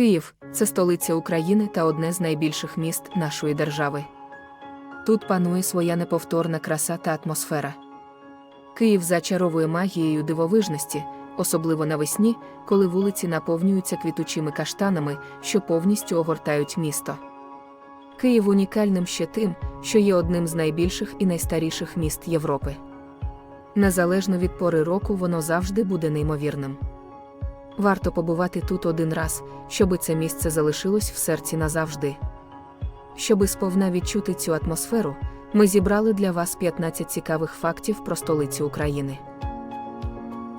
Київ це столиця України та одне з найбільших міст нашої держави. Тут панує своя неповторна краса та атмосфера. Київ зачаровує магією дивовижності, особливо навесні, коли вулиці наповнюються квітучими каштанами, що повністю огортають місто. Київ унікальним ще тим, що є одним з найбільших і найстаріших міст Європи. Незалежно від пори року, воно завжди буде неймовірним. Варто побувати тут один раз, щоби це місце залишилось в серці назавжди. Щоби сповна відчути цю атмосферу, ми зібрали для вас 15 цікавих фактів про столицю України.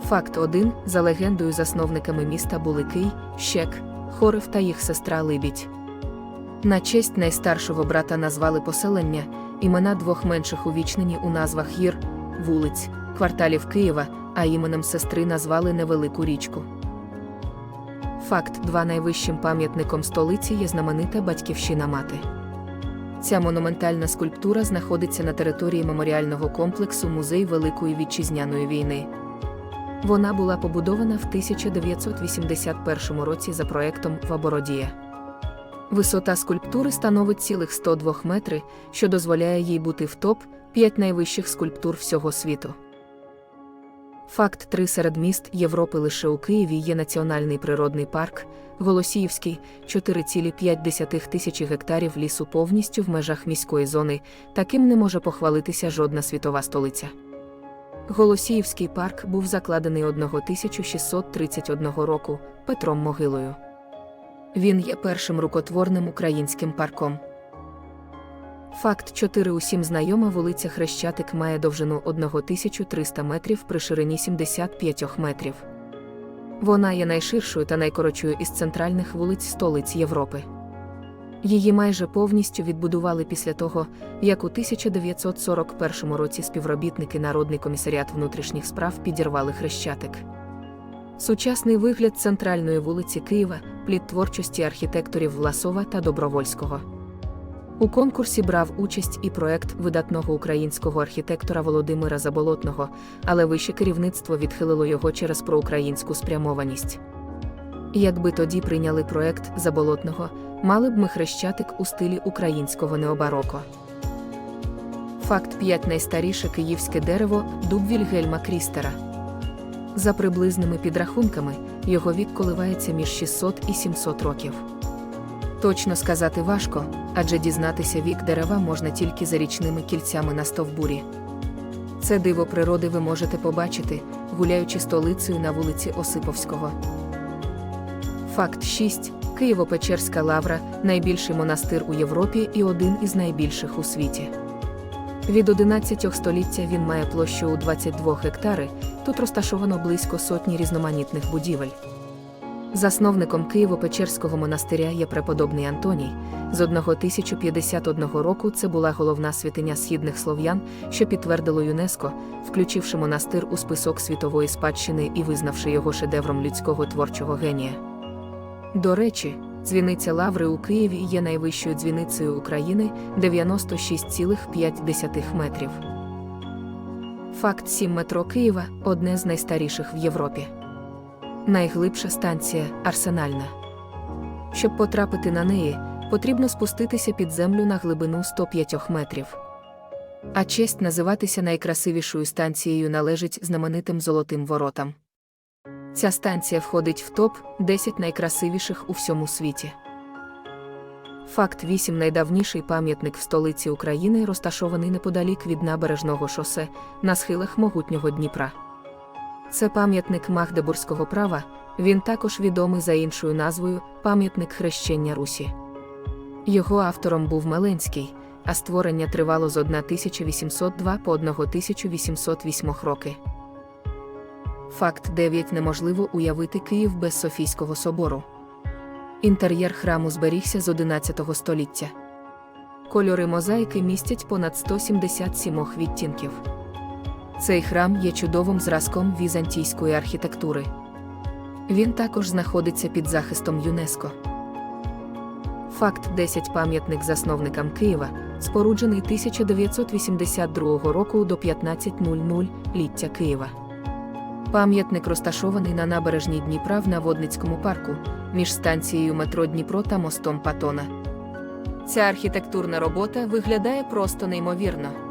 Факт 1. За легендою засновниками міста були Кий, Щек, Хорив та їх сестра Либідь. На честь найстаршого брата назвали поселення, імена двох менших увічнені у назвах гір, вулиць, кварталів Києва, а іменем сестри назвали невелику річку. Факт 2. Найвищим пам'ятником столиці є знаменита батьківщина мати. Ця монументальна скульптура знаходиться на території меморіального комплексу Музей Великої Вітчизняної війни. Вона була побудована в 1981 році за проектом Вабородія. Висота скульптури становить цілих 102 метри, що дозволяє їй бути в топ 5 найвищих скульптур всього світу. Факт 3 серед міст Європи лише у Києві є національний природний парк Голосіївський, 4,5 тисячі гектарів лісу повністю в межах міської зони, таким не може похвалитися жодна світова столиця. Голосіївський парк був закладений 1631 року Петром Могилою. Він є першим рукотворним українським парком. Факт 4 усім знайома вулиця Хрещатик має довжину 1300 метрів при ширині 75 метрів. Вона є найширшою та найкоротшою із центральних вулиць столиць Європи. Її майже повністю відбудували після того, як у 1941 році співробітники Народний комісаріат внутрішніх справ підірвали Хрещатик. Сучасний вигляд центральної вулиці Києва плід творчості архітекторів Власова та Добровольського. У конкурсі брав участь і проект видатного українського архітектора Володимира Заболотного, але вище керівництво відхилило його через проукраїнську спрямованість. Якби тоді прийняли проект Заболотного, мали б ми хрещатик у стилі українського необароко. Факт 5 найстаріше київське дерево дуб Вільгельма Крістера. За приблизними підрахунками, його вік коливається між 600 і 700 років. Точно сказати важко, адже дізнатися вік дерева можна тільки за річними кільцями на стовбурі. Це диво природи ви можете побачити, гуляючи столицею на вулиці Осиповського. Факт 6. Києво-Печерська лавра найбільший монастир у Європі і один із найбільших у світі. Від 11 століття він має площу у 22 гектари, тут розташовано близько сотні різноманітних будівель. Засновником Києво-Печерського монастиря є преподобний Антоній. З 1051 року це була головна святиня східних слов'ян, що підтвердило ЮНЕСКО, включивши монастир у список світової спадщини і визнавши його шедевром людського творчого генія. До речі, дзвіниця Лаври у Києві є найвищою дзвіницею України 96,5 метрів. Факт 7 метро Києва одне з найстаріших в Європі. Найглибша станція арсенальна. Щоб потрапити на неї, потрібно спуститися під землю на глибину 105 метрів. А честь називатися найкрасивішою станцією належить знаменитим золотим воротам. Ця станція входить в топ 10 найкрасивіших у всьому світі. Факт 8 найдавніший пам'ятник в столиці України розташований неподалік від набережного шосе на схилах могутнього Дніпра. Це пам'ятник Магдебурзького права, він також відомий за іншою назвою пам'ятник хрещення Русі. Його автором був Меленський, а створення тривало з 1802 по 1808 роки. Факт 9 неможливо уявити Київ без Софійського собору. Інтер'єр храму зберігся з 11 століття. Кольори мозаїки містять понад 177 відтінків. Цей храм є чудовим зразком візантійської архітектури. Він також знаходиться під захистом ЮНЕСКО. Факт 10 пам'ятник засновникам Києва, споруджений 1982 року до 15.00 ліття Києва. Пам'ятник розташований на набережній Дніпра в Наводницькому парку, між станцією метро Дніпро та мостом Патона. Ця архітектурна робота виглядає просто неймовірно.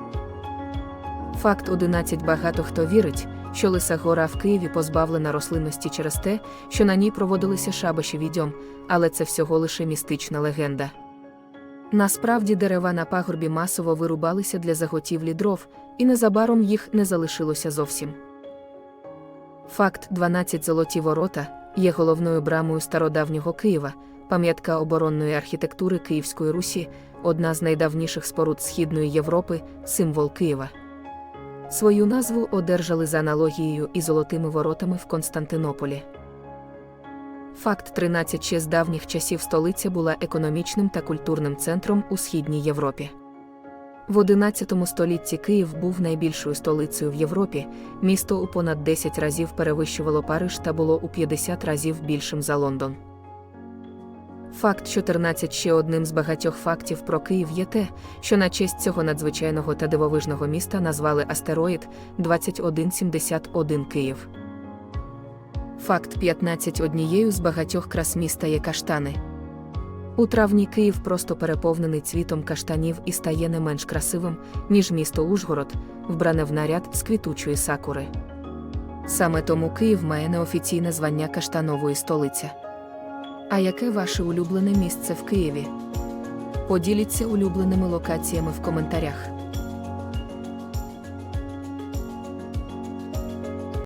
Факт 11 багато хто вірить, що Лиса гора в Києві позбавлена рослинності через те, що на ній проводилися шабаші відьом, але це всього лише містична легенда. Насправді дерева на пагорбі масово вирубалися для заготівлі дров, і незабаром їх не залишилося зовсім. Факт 12 золоті ворота є головною брамою стародавнього Києва, пам'ятка оборонної архітектури Київської Русі, одна з найдавніших споруд Східної Європи, символ Києва. Свою назву одержали за аналогією із золотими воротами в Константинополі. Факт 13 ще з давніх часів столиця була економічним та культурним центром у Східній Європі. В XI столітті Київ був найбільшою столицею в Європі, місто у понад 10 разів перевищувало Париж та було у 50 разів більшим за Лондон. Факт 14 ще одним з багатьох фактів про Київ є те, що на честь цього надзвичайного та дивовижного міста назвали астероїд 2171 Київ. Факт 15 однією з багатьох крас міста є каштани. У травні Київ просто переповнений цвітом каштанів і стає не менш красивим, ніж місто Ужгород, вбране в наряд з квітучої сакури. Саме тому Київ має неофіційне звання каштанової столиця. А яке ваше улюблене місце в Києві? Поділіться улюбленими локаціями в коментарях.